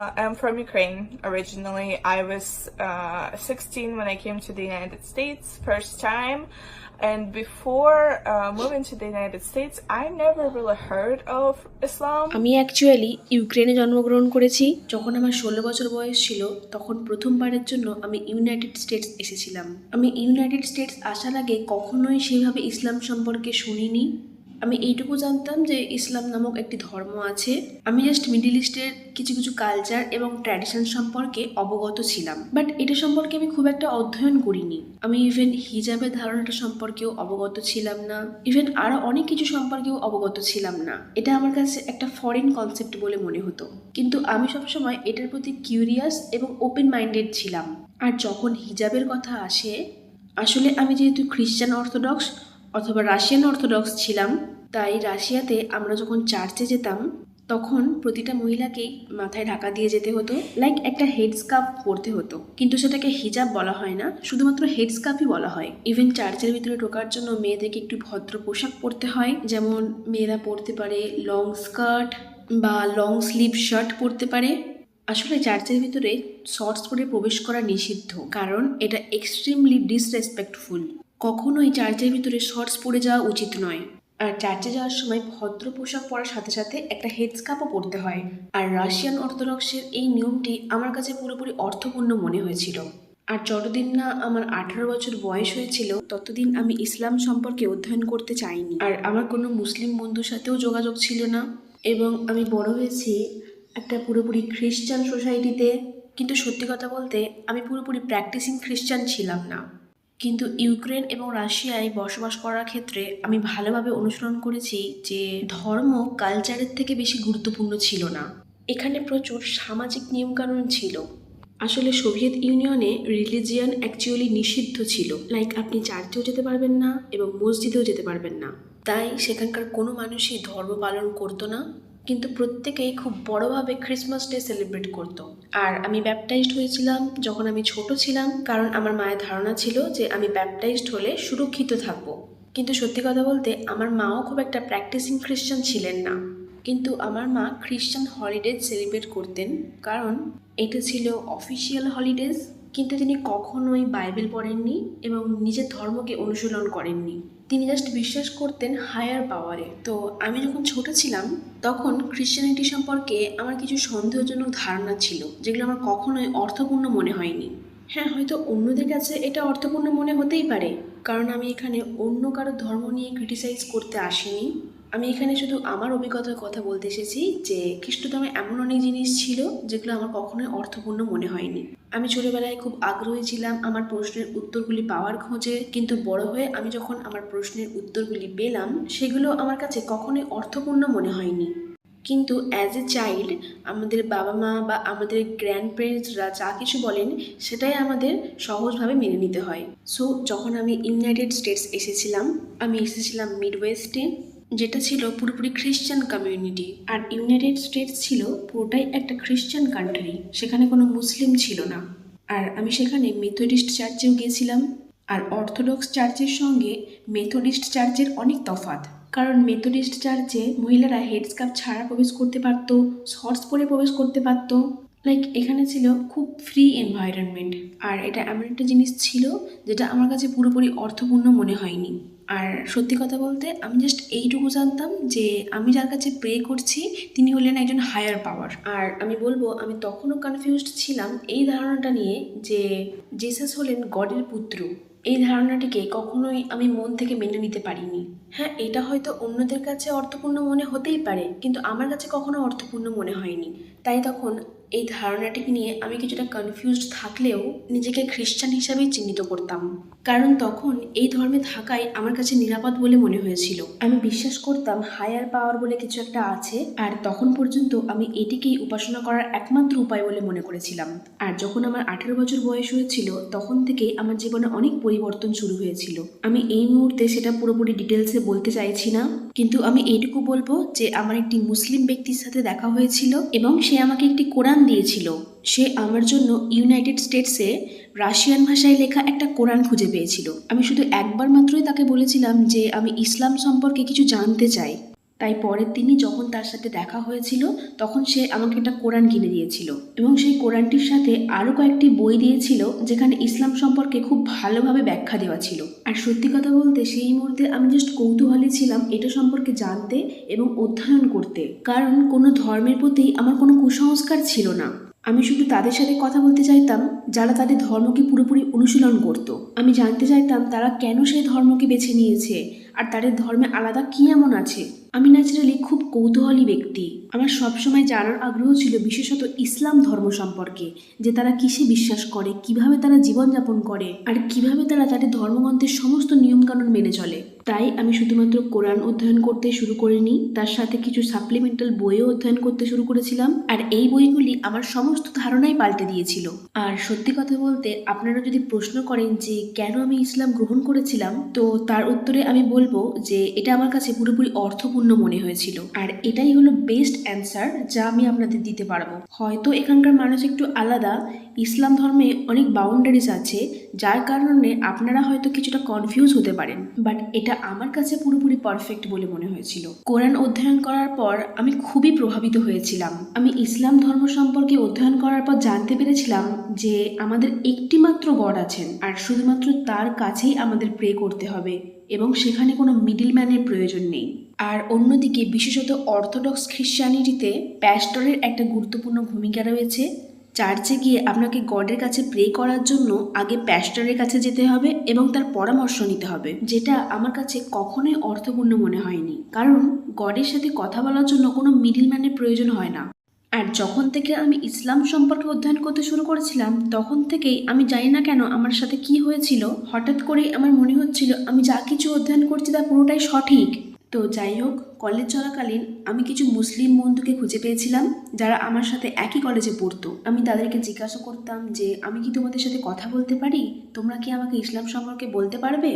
Uh, I'm from Ukraine originally. I was uh, 16 when I came to the United States first time. And before uh, moving to the United States, I never really heard of Islam. আমি actually ইউক্রেনে জন্মগ্রহণ করেছি যখন আমার ষোলো বছর বয়স ছিল তখন প্রথমবারের জন্য আমি ইউনাইটেড স্টেটস এসেছিলাম আমি ইউনাইটেড স্টেটস আসার আগে কখনোই সেভাবে ইসলাম সম্পর্কে শুনিনি আমি এইটুকু জানতাম যে ইসলাম নামক একটি ধর্ম আছে। আমি জাস্ট মিডিল ইস্টের কিছু কিছু কালচার এবং ট্র্যাডিশন সম্পর্কে অবগত ছিলাম। বাট এটা সম্পর্কে আমি খুব একটা অধ্যয়ন করিনি। আমি ইভেন হিজাবের ধারণাটা সম্পর্কেও অবগত ছিলাম না। ইভেন আরও অনেক কিছু সম্পর্কেও অবগত ছিলাম না। এটা আমার কাছে একটা ফরেন কনসেপ্ট বলে মনে হতো। কিন্তু আমি সবসময় এটার প্রতি কিউরিয়াস এবং ওপেন মাইন্ডেড ছিলাম। আর যখন হিজাবের কথা আসে, আসলে আমি যেহেতু খ্রিস্টান অর্থোডক্স অথবা রাশিয়ান অর্থোডক্স ছিলাম, তাই রাশিয়াতে আমরা যখন চার্চে যেতাম, তখন প্রতিটা মহিলাকেই মাথায় ঢাকা দিয়ে যেতে হতো লাইক একটা হেড পরতে হতো। কিন্তু সেটাকে হিজাব বলা হয় না, শুধুমাত্র হেড বলা হয়। ইভেন চার্চের ভিতরে ঢোকার জন্য মেয়েদেরকে একটু ভদ্র পোশাক পরতে হয়, যেমন মেয়েরা পরতে পারে লং স্কার্ট বা লং স্লিভ শার্ট পরতে পারে। আসলে চার্চের ভিতরে শর্টস পরে প্রবেশ করা নিষিদ্ধ, কারণ এটা এক্সট্রিমলি ডিসরেসপেক্টফুল কখনোই চার্চের ভিতরে শর্টস পরে যাওয়া উচিত নয়। আর চার্চে যাওয়ার সময় ভদ্র পোশাক পরার সাথে সাথে একটা হেডস্কাপও পরতে হয়। আর রাশিয়ান অর্থোডক্সের এই নিয়মটি আমার কাছে পুরোপুরি অর্থপূর্ণ মনে হয়েছিল। আর যতদিন না আমার আঠারো বছর বয়স হয়েছিল, ততদিন আমি ইসলাম সম্পর্কে অধ্যয়ন করতে চাইনি। আর আমার কোনো মুসলিম বন্ধুর সাথেও যোগাযোগ ছিল না। এবং আমি বড় হয়েছি একটা পুরোপুরি খ্রিস্টান সোসাইটিতে। কিন্তু সত্যি কথা বলতে, আমি পুরোপুরি প্র্যাকটিসিং খ্রিস্টান ছিলাম না। কিন্তু ইউক্রেন এবং রাশিয়ায় বসবাস করার ক্ষেত্রে আমি ভালোভাবে অনুসরণ করেছি যে ধর্ম কালচারের থেকে বেশি গুরুত্বপূর্ণ ছিল না। এখানে প্রচুর সামাজিক নিয়মকানুন ছিল। আসলে সোভিয়েত ইউনিয়নে রিলিজিয়ান অ্যাকচুয়ালি নিষিদ্ধ ছিল। লাইক, আপনি চার্চেও যেতে পারবেন না এবং মসজিদেও যেতে পারবেন না। তাই সেখানকার কোনো মানুষই ধর্ম পালন করতো না। কিন্তু প্রত্যেকেই খুব বড়ভাবে ক্রিসমাস ডে সেলিব্রেট করতো। আর আমি ব্যাপটাইজড হয়েছিলাম যখন আমি ছোট ছিলাম, কারণ আমার মায়ের ধারণা ছিল যে আমি ব্যাপটাইজড হলে সুরক্ষিত থাকব। কিন্তু সত্যি কথা বলতে আমার মাও খুব একটা প্র্যাকটিসিং খ্রিস্টান ছিলেন না। কিন্তু আমার মা খ্রিস্টান হলিডেজ সেলিব্রেট করতেন, কারণ এটা ছিল অফিসিয়াল হলিডেজ কিন্তু তিনি কখনোই বাইবেল পড়েননি এবং নিজের ধর্মকে অনুশীলন করেননি। তিনি জাস্ট বিশ্বাস করতেন হায়ার পাওয়ারে তো আমি যখন ছোট ছিলাম, তখন খ্রিশ্চানিটি সম্পর্কে আমার কিছু সন্দেহজনক ধারণা ছিল, যেগুলো আমার কখনোই অর্থপূর্ণ মনে হয়নি। হ্যাঁ হয়তো অন্যদের কাছে এটা অর্থপূর্ণ মনে হতেই পারে, কারণ আমি এখানে অন্য কারও ধর্ম নিয়ে ক্রিটিসাইজ করতে আসিনি। আমি এখানে শুধু আমার অভিজ্ঞতার কথা বলতে এসেছি যে খ্রিস্টধর্মে এমন অনেক জিনিস ছিল, যেগুলো আমার কখনোই অর্থপূর্ণ মনে হয়নি। আমি ছোটবেলায় খুব আগ্রহী ছিলাম আমার প্রশ্নের উত্তরগুলি পাওয়ার খোঁজে, কিন্তু বড় হয়ে আমি যখন আমার প্রশ্নের উত্তরগুলি পেলাম, সেগুলো আমার কাছে কখনোই অর্থপূর্ণ মনে হয়নি। কিন্তু অ্যাজ এ চাইল্ড আমাদের বাবা মা বা আমাদের গ্র্যান্ড প্যারেন্টসরা যা কিছু বলেন, সেটাই আমাদের সহজভাবে মেনে নিতে হয়। সো যখন আমি ইউনাইটেড স্টেটস এসেছিলাম, আমি এসেছিলাম মিড মিডওয়েস্টে যেটা ছিল পুরোপুরি খ্রিশ্চান কমিউনিটি আর ইউনাইটেড স্টেটস ছিল পুরোটাই একটা খ্রিশ্চান কান্ট্রি সেখানে কোনো মুসলিম ছিল না। আর আমি সেখানে মেথডিস্ট চার্চেও গিয়েছিলাম। আর অর্থোডক্স চার্চের সঙ্গে মেথডিস্ট চার্চের অনেক তফাৎ। কারণ মেথডিস্ট চার্চে মহিলারা হেডস্কার্ফ ছাড়া প্রবেশ করতে পারতো শর্টস পরে প্রবেশ করতে পারতো। লাইক এখানে ছিল খুব ফ্রি এনভায়রনমেন্ট আর এটা এমন একটা জিনিস ছিল, যেটা আমার কাছে পুরোপুরি অর্থপূর্ণ মনে হয়নি। আর সত্যি কথা বলতে আমি জাস্ট এইটুকু জানতাম যে আমি যার কাছে প্রে করছি, তিনি হলেন একজন হায়ার পাওয়ার আর আমি বলব, আমি তখনও কনফিউজড ছিলাম এই ধারণাটা নিয়ে যে জেসাস হলেন গডের পুত্র। এই ধারণাটিকে কখনোই আমি মন থেকে মেনে নিতে পারিনি। হ্যাঁ এটা হয়তো অন্যদের কাছে অর্থপূর্ণ মনে হতেই পারে, কিন্তু আমার কাছে কখনো অর্থপূর্ণ মনে হয়নি। তাই তখন এই ধারণাটিকে নিয়ে আমি কিছুটা কনফিউজড থাকলেও নিজেকে খ্রিস্টান হিসাবেই চিহ্নিত করতাম। কারণ তখন এই ধর্মে থাকাই আমার কাছে নিরাপদ বলে মনে হয়েছিল। আমি বিশ্বাস করতাম হায়ার পাওয়ার বলে কিছু একটা আছে, আর তখন পর্যন্ত আমি এটিকেই উপাসনা করার একমাত্র উপায় বলে মনে করেছিলাম। আর যখন আমার আঠেরো বছর বয়স হয়েছিল, তখন থেকেই আমার জীবনে অনেক পরিবর্তন শুরু হয়েছিল। আমি এই মুহূর্তে সেটা পুরোপুরি ডিটেলসে বলতে চাইছি না, কিন্তু আমি এইটুকু বলব যে, আমার একটি মুসলিম ব্যক্তির সাথে দেখা হয়েছিল এবং সে আমাকে একটি কোরআন দিয়েছিল, সে আমার জন্য ইউনাইটেড স্টেটসে রাশিয়ান ভাষায় লেখা একটা কোরআন খুঁজে পেয়েছিল। আমি শুধু একবার মাত্রই তাকে বলেছিলাম যে আমি ইসলাম সম্পর্কে কিছু জানতে চাই। তাই পরের দিনই যখন তার সাথে দেখা হয়েছিল, তখন সে আমাকে একটা কোরআন কিনে দিয়েছিল এবং সেই কোরআনটির সাথে আরও কয়েকটি বই দিয়েছিল যেখানে ইসলাম সম্পর্কে খুব ভালোভাবে ব্যাখ্যা দেওয়া ছিল। আর সত্যি কথা বলতে সেই মুহূর্তে আমি জাস্ট কৌতূহলী ছিলাম এটা সম্পর্কে জানতে এবং অধ্যয়ন করতে। কারণ কোনো ধর্মের প্রতি আমার কোনো কুসংস্কার ছিল না। আমি শুধু তাদের সাথে কথা বলতে চাইতাম, যারা তাদের ধর্মকে পুরোপুরি অনুশীলন করত। আমি জানতে চাইতাম তারা কেন সেই ধর্মকে বেছে নিয়েছে, আর তাদের ধর্মে আলাদা কি এমন আছে? আমি ন্যাচারালি খুব কৌতূহলী ব্যক্তি। আমার সবসময় জানার আগ্রহ ছিল বিশেষত ইসলাম ধর্ম সম্পর্কে, যে তারা কিসে বিশ্বাস করে, কীভাবে তারা জীবনযাপন করে, আর কীভাবে তারা তাদের ধর্মগ্রন্থের সমস্ত নিয়মকানুন মেনে চলে। তাই আমি শুধুমাত্র কোরআন অধ্যয়ন করতে শুরু করিনি, তার সাথে কিছু সাপ্লিমেন্টাল বইও অধ্যয়ন করতে শুরু করেছিলাম, আর এই বইগুলি আমার সমস্ত ধারণাই পাল্টে দিয়েছিল। আর সত্যি কথা বলতে, আপনারা যদি প্রশ্ন করেন যে কেন আমি ইসলাম গ্রহণ করেছিলাম, তো তার উত্তরে আমি বলব যে এটা আমার কাছে পুরোপুরি অর্থপূর্ণ মনে হয়েছিল। আর এটাই হলো বেস্ট অ্যান্সার যা আমি আপনাদের দিতে পারব। হয়তো এখানকার মানুষ একটু আলাদা, ইসলাম ধর্মে অনেক বাউন্ডারিজ আছে, যার কারণে আপনারা হয়তো কিছুটা কনফিউজ হতে পারেন। বাট এটা আমার কাছে পুরোপুরি পারফেক্ট বলে মনে হয়েছিল। কোরআন অধ্যয়ন করার পর আমি খুবই প্রভাবিত হয়েছিলাম। আমি ইসলাম ধর্ম সম্পর্কে অধ্যয়ন করার পর জানতে পেরেছিলাম যে আমাদের একটি মাত্র গড আছেন, আর শুধুমাত্র তার কাছেই আমাদের প্রে করতে হবে, এবং সেখানে কোনো মিডিলম্যানের প্রয়োজন নেই। আর অন্যদিকে বিশেষত অর্থোডক্স খ্রিশ্চানিটিতে প্যাস্টরের একটা গুরুত্বপূর্ণ ভূমিকা রয়েছে চার্চে গিয়ে আপনাকে গডের কাছে প্রে করার জন্য আগে প্যাস্টারের কাছে যেতে হবে এবং তার পরামর্শ নিতে হবে, যেটা আমার কাছে কখনোই অর্থপূর্ণ মনে হয়নি। কারণ গডের সাথে কথা বলার জন্য কোনো মিডিলম্যানের প্রয়োজন হয় না। আর যখন থেকে আমি ইসলাম সম্পর্কে অধ্যয়ন করতে শুরু করেছিলাম, তখন থেকেই আমি জানি না কেন আমার সাথে কি হয়েছিল, হঠাৎ করেই আমার মনে হচ্ছিল আমি যা কিছু অধ্যয়ন করছি তা পুরোটাই সঠিক। তো যাই হোক কলেজ চলাকালীন আমি কিছু মুসলিম বন্ধুকে খুঁজে পেয়েছিলাম, যারা আমার সাথে একই কলেজে পড়তো। আমি তাদেরকে জিজ্ঞাসা করতাম যে, আমি কি তোমাদের সাথে কথা বলতে পারি? তোমরা কি আমাকে ইসলাম সম্পর্কে বলতে পারবে?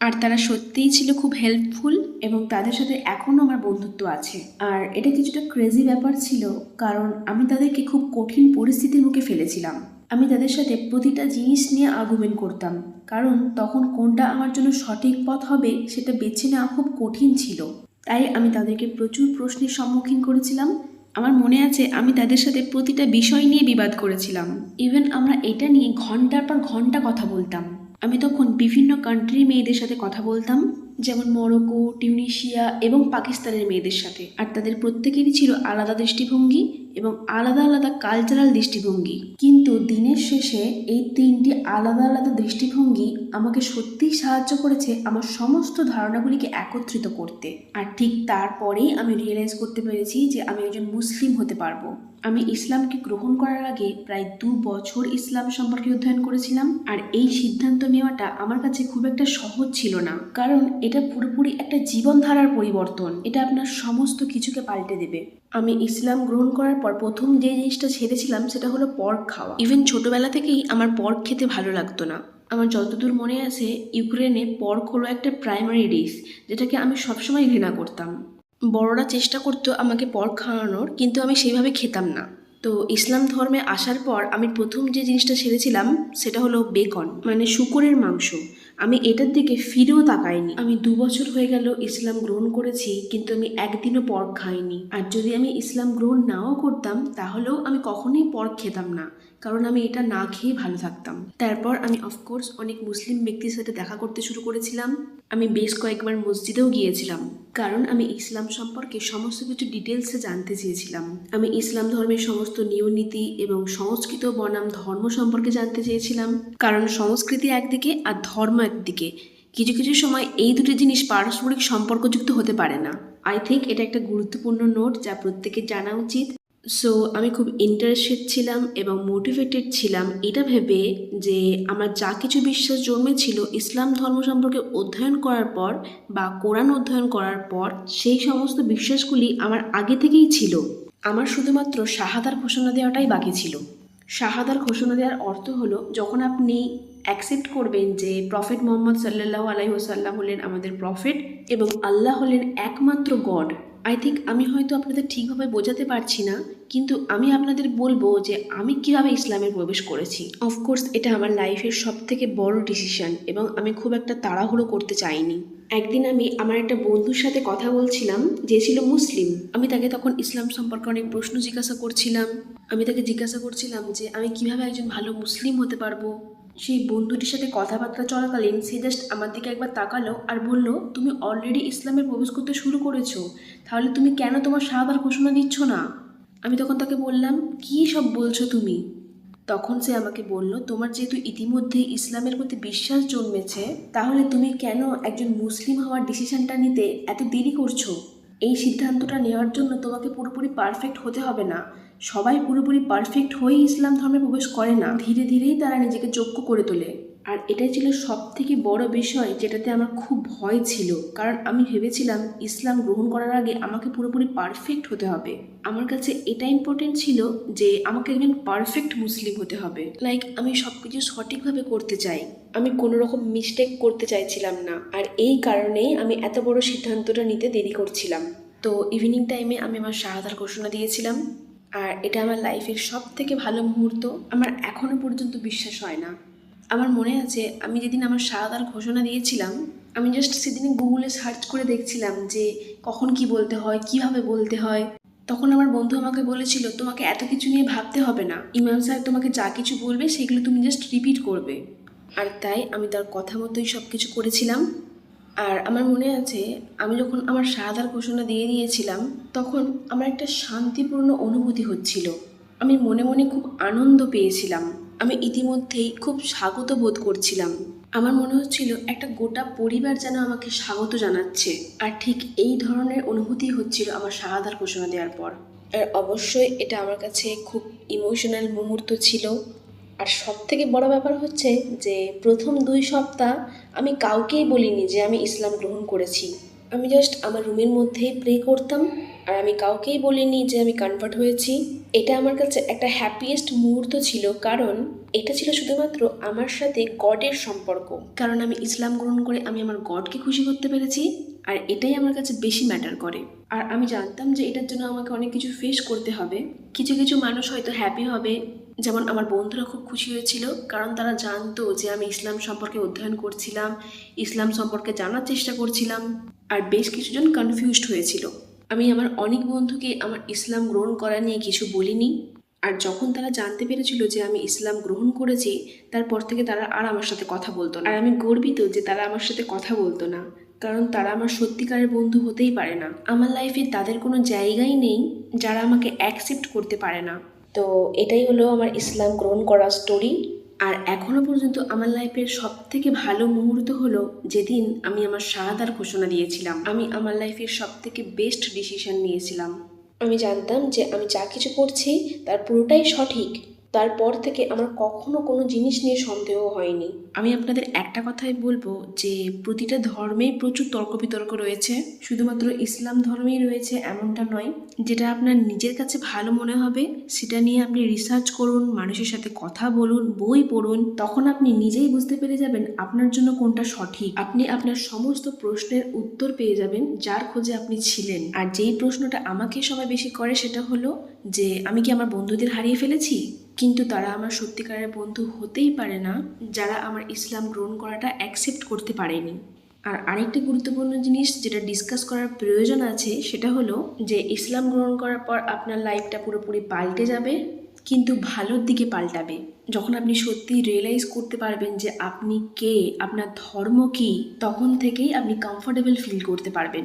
আর তারা সত্যিই ছিল খুব হেল্পফুল এবং তাদের সাথে এখনও আমার বন্ধুত্ব আছে। আর এটা কিছুটা ক্রেজি ব্যাপার ছিল, কারণ আমি তাদেরকে খুব কঠিন পরিস্থিতির মুখে ফেলেছিলাম। আমি তাদের সাথে প্রতিটা জিনিস নিয়ে আর্গুমেন্ট করতাম। কারণ তখন কোনটা আমার জন্য সঠিক পথ হবে সেটা বেছে নেওয়া খুব কঠিন ছিল। তাই আমি তাদেরকে প্রচুর প্রশ্নের সম্মুখীন করেছিলাম। আমার মনে আছে আমি তাদের সাথে প্রতিটা বিষয় নিয়ে বিবাদ করেছিলাম। ইভেন আমরা এটা নিয়ে ঘণ্টার পর ঘণ্টা কথা বলতাম। আমি তখন বিভিন্ন কান্ট্রির মেয়েদের সাথে কথা বলতাম। যেমন মরক্কো, টিউনিশিয়া এবং পাকিস্তানের মেয়েদের সাথে। আর তাদের প্রত্যেকেরই ছিল আলাদা দৃষ্টিভঙ্গি এবং আলাদা আলাদা কালচারাল দৃষ্টিভঙ্গি। কিন্তু দিনের শেষে এই তিনটি আলাদা আলাদা দৃষ্টিভঙ্গি আমাকে সত্যিই সাহায্য করেছে আমার সমস্ত ধারণাগুলিকে একত্রিত করতে। আর ঠিক তারপরেই আমি রিয়েলাইজ করতে পেরেছি যে আমি একজন মুসলিম হতে পারব। আমি ইসলামকে গ্রহণ করার আগে প্রায় দু বছর ইসলাম সম্পর্কে অধ্যয়ন করেছিলাম, আর এই সিদ্ধান্ত নেওয়াটা আমার কাছে খুব একটা সহজ ছিল না। কারণ এটা পুরোপুরি একটা জীবনধারার পরিবর্তন। এটা আপনার সমস্ত কিছুকে পাল্টে দেবে। আমি ইসলাম গ্রহণ করার পর প্রথম যে জিনিসটা ছেড়েছিলাম, সেটা হলো পর্ক খাওয়া। ইভেন ছোটবেলা থেকেই আমার পর্ক খেতে ভালো লাগতো না। আমার যতদূর মনে আছে, ইউক্রেনে পর্ক হলো একটা প্রাইমারি ডিশ যেটাকে আমি সবসময় ঘৃণা করতাম। বড়রা চেষ্টা করতো আমাকে পর্ক খাওয়ানোর, কিন্তু আমি সেইভাবে খেতাম না। তো ইসলাম ধর্মে আসার পর আমি প্রথম যে জিনিসটা ছেড়েছিলাম, সেটা হলো বেকন মানে শুকরের মাংস। আমি এটার দিকে ফিরেও তাকাইনি। আমি দু বছর হয়ে গেল ইসলাম গ্রহণ করেছি, কিন্তু আমি একদিনও পর্ক খাইনি। আর যদি আমি ইসলাম গ্রহণ নাও করতাম, তাহলেও আমি কখনোই পর্ক খেতাম না। কারণ আমি এটা না খেয়ে ভালো থাকতাম। তারপর আমি অফকোর্স অনেক মুসলিম ব্যক্তির সাথে দেখা করতে শুরু করেছিলাম। আমি বেশ কয়েকবার মসজিদেও গিয়েছিলাম, কারণ আমি ইসলাম সম্পর্কে সমস্ত কিছু ডিটেলসে জানতে চেয়েছিলাম। আমি ইসলাম ধর্মের সমস্ত নিয়মনীতি এবং সংস্কৃত, বনাম, ধর্ম সম্পর্কে জানতে চেয়েছিলাম। কারণ সংস্কৃতি একদিকে আর ধর্ম একদিকে। কিছু কিছু সময় এই দুটি জিনিস পারস্পরিক সম্পর্কযুক্ত হতে পারে না। আই থিঙ্ক এটা একটা গুরুত্বপূর্ণ নোট যা প্রত্যেকের জানা উচিত। সো আমি খুব ইন্টারেস্টেড ছিলাম এবং মোটিভেটেড ছিলাম। এটা ভেবে যে আমার যা কিছু বিশ্বাস জন্মেছিল ইসলাম ধর্ম সম্পর্কে অধ্যয়ন করার পর বা কোরআন অধ্যয়ন করার পর, সেই সমস্ত বিশ্বাসগুলি আমার আগে থেকেই ছিল। আমার শুধুমাত্র শাহাদার ঘোষণা দেওয়াটাই বাকি ছিল। শাহাদার ঘোষণা দেওয়ার অর্থ হলো, যখন আপনি অ্যাকসেপ্ট করবেন যে প্রফেট মোহাম্মদ সাল্লাহ আলাই ওসাল্লাম হলেন আমাদের প্রফেট এবং আল্লাহ হলেন একমাত্র গড আই থিঙ্ক আমি হয়তো আপনাদের ঠিকভাবে বোঝাতে পারছি না, কিন্তু আমি আপনাদের বলব যে আমি কীভাবে ইসলামে প্রবেশ করেছি। অফকোর্স এটা আমার লাইফের সব থেকে বড় ডিসিশন এবং আমি খুব একটা তাড়াহুড়ো করতে চাইনি। একদিন আমি আমার একটা বন্ধুর সাথে কথা বলছিলাম, যে ছিল মুসলিম। আমি তাকে তখন ইসলাম সম্পর্কে অনেক প্রশ্ন জিজ্ঞাসা করছিলাম। আমি তাকে জিজ্ঞাসা করছিলাম যে আমি কীভাবে একজন ভালো মুসলিম হতে পারব? সেই বন্ধুটির সাথে কথাবার্তা চলাকালীন সে জাস্ট আমার দিকে একবার তাকালো আর বলল, তুমি অলরেডি ইসলামে প্রবেশ করতে শুরু করেছ, তাহলে তুমি কেন তোমার সাহাদার ঘোষণা দিচ্ছ না? আমি তখন তাকে বললাম, কী সব বলছো তুমি? তখন সে আমাকে বলল, তোমার যেহেতু ইতিমধ্যে ইসলামের প্রতি বিশ্বাস জন্মেছে, তাহলে তুমি কেন একজন মুসলিম হওয়ার ডিসিশনটা নিতে এত দেরি করছ? এই সিদ্ধান্তটা নেওয়ার জন্য তোমাকে পুরোপুরি পারফেক্ট হতে হবে না। সবাই পুরোপুরি পারফেক্ট হয়েই ইসলাম ধর্মে প্রবেশ করে না। ধীরে ধীরেই তারা নিজেকে যোগ্য করে তোলে। আর এটাই ছিল সব থেকে বড় বিষয় যেটাতে আমার খুব ভয় ছিল। কারণ আমি ভেবেছিলাম ইসলাম গ্রহণ করার আগে আমাকে পুরোপুরি পারফেক্ট হতে হবে। আমার কাছে এটা ইম্পর্টেন্ট ছিল যে আমাকে একজন পারফেক্ট মুসলিম হতে হবে। লাইক আমি সব কিছু সঠিকভাবে করতে চাই। আমি কোনো রকম মিস্টেক করতে চাইছিলাম না। আর এই কারণেই আমি এত বড় সিদ্ধান্তটা নিতে দেরি করছিলাম। তো ইভিনিং টাইমে আমি আমার শাহাদার ঘোষণা দিয়েছিলাম। আর এটা আমার লাইফের সব থেকে ভালো মুহূর্ত। আমার এখনও পর্যন্ত বিশ্বাস হয় না। আমার মনে আছে, আমি যেদিন আমার শাহাদার ঘোষণা দিয়েছিলাম, আমি জাস্ট সেদিন গুগলে সার্চ করে দেখছিলাম যে কখন কি বলতে হয়, কীভাবে বলতে হয়। তখন আমার বন্ধু আমাকে বলেছিল, তোমাকে এত কিছু নিয়ে ভাবতে হবে না। ইমাম সাহেব তোমাকে যা কিছু বলবে, সেগুলো তুমি জাস্ট রিপিট করবে। আর তাই আমি তার কথা মতোই সব কিছু করেছিলাম। আর আমার মনে আছে, আমি যখন আমার শাহাদার ঘোষণা দিয়ে দিয়েছিলাম, তখন আমার একটা শান্তিপূর্ণ অনুভূতি হচ্ছিল। আমি মনে মনে খুব আনন্দ পেয়েছিলাম। আমি ইতিমধ্যেই খুব স্বাগত বোধ করছিলাম। আমার মনে হচ্ছিল একটা গোটা পরিবার যেন আমাকে স্বাগত জানাচ্ছে। আর ঠিক এই ধরনের অনুভূতি হচ্ছিল আমার শাহাদার ঘোষণা দেওয়ার পর। আর অবশ্যই এটা আমার কাছে খুব ইমোশনাল মুহূর্ত ছিল। আর সব থেকে বড় ব্যাপার হচ্ছে যে, প্রথম দুই সপ্তাহ আমি কাউকেই বলিনি যে আমি ইসলাম গ্রহণ করেছি। আমি জাস্ট আমার রুমের মধ্যেই প্রে করতাম। আর আমি কাউকেই বলিনি যে আমি কনভার্ট হয়েছি। এটা আমার কাছে একটা হ্যাপিয়েস্ট মুহূর্ত ছিল, কারণ এটা ছিল শুধুমাত্র আমার সাথে গডের সম্পর্ক। কারণ আমি ইসলাম গ্রহণ করে আমি আমার গডকে খুশি করতে পেরেছি, আর এটাই আমার কাছে বেশি ম্যাটার করে। আর আমি জানতাম যে এটার জন্য আমাকে অনেক কিছু ফেস করতে হবে। কিছু কিছু মানুষ হয়তো হ্যাপি হবে। যেমন আমার বন্ধুরা খুব খুশি হয়েছিল, কারণ তারা জানতো যে আমি ইসলাম সম্পর্কে অধ্যয়ন করছিলাম, ইসলাম সম্পর্কে জানার চেষ্টা করছিলাম, আর বেশ কিছুজন কনফিউজড হয়েছিল। আমি আমার অনেক বন্ধুকে আমার ইসলাম গ্রহণ করা নিয়ে কিছু বলিনি। আর যখন তারা জানতে পেরেছিল যে আমি ইসলাম গ্রহণ করেছি, তারপর থেকে তারা আর আমার সাথে কথা বলতো না। আর আমি গর্বিত যে তারা আমার সাথে কথা বলতো না, কারণ তারা আমার সত্যিকারের বন্ধু হতেই পারে না। আমার লাইফে তাদের কোনো জায়গাই নেই যারা আমাকে অ্যাকসেপ্ট করতে পারে না। তো এটাই হলো আমার ইসলাম গ্রহণ করার স্টোরি আর এখনও পর্যন্ত আমার লাইফের সব থেকে ভালো মুহূর্ত হলো যেদিন আমি আমার শাহাদার ঘোষণা দিয়েছিলাম। আমি আমার লাইফের সব থেকে বেস্ট ডিসিশন নিয়েছিলাম। আমি জানতাম যে আমি যা কিছু করছি তার পুরোটাই সঠিক। তারপর থেকে আমার কখনো কোনো জিনিস নিয়ে সন্দেহ হয়নি। আমি আপনাদের একটা কথাই বলব যে, প্রতিটা ধর্মেই প্রচুর তর্ক বিতর্ক রয়েছে। শুধুমাত্র ইসলাম ধর্মেই রয়েছে এমনটা নয়, যেটা আপনার নিজের কাছে ভালো মনে হবে, সেটা নিয়ে আপনি রিসার্চ করুন, মানুষের সাথে কথা বলুন, বই পড়ুন, তখন আপনি নিজেই বুঝতে পেরে যাবেন আপনার জন্য কোনটা সঠিক। আপনি আপনার সমস্ত প্রশ্নের উত্তর পেয়ে যাবেন যার খোঁজে আপনি ছিলেন। আর যেই প্রশ্নটা আমাকে সবাই বেশি করে সেটা হলো যে, আমি কি আমার বন্ধুদের হারিয়ে ফেলেছি? কিন্তু তারা আমার সত্যিকারের বন্ধু হতেই পারে না, যারা আমার ইসলাম গ্রহণ করাটা অ্যাকসেপ্ট করতে পারেনি। আর আরেকটি গুরুত্বপূর্ণ জিনিস যেটা ডিসকাস করার প্রয়োজন আছে, সেটা হলো যে ইসলাম গ্রহণ করার পর আপনার লাইফটা পুরোপুরি পাল্টে যাবে, কিন্তু ভালোর দিকে পাল্টাবে। যখন আপনি সত্যি রিয়েলাইজ করতে পারবেন যে আপনি কে, আপনার ধর্ম কী, তখন থেকেই আপনি কমফোর্টেবল ফিল করতে পারবেন।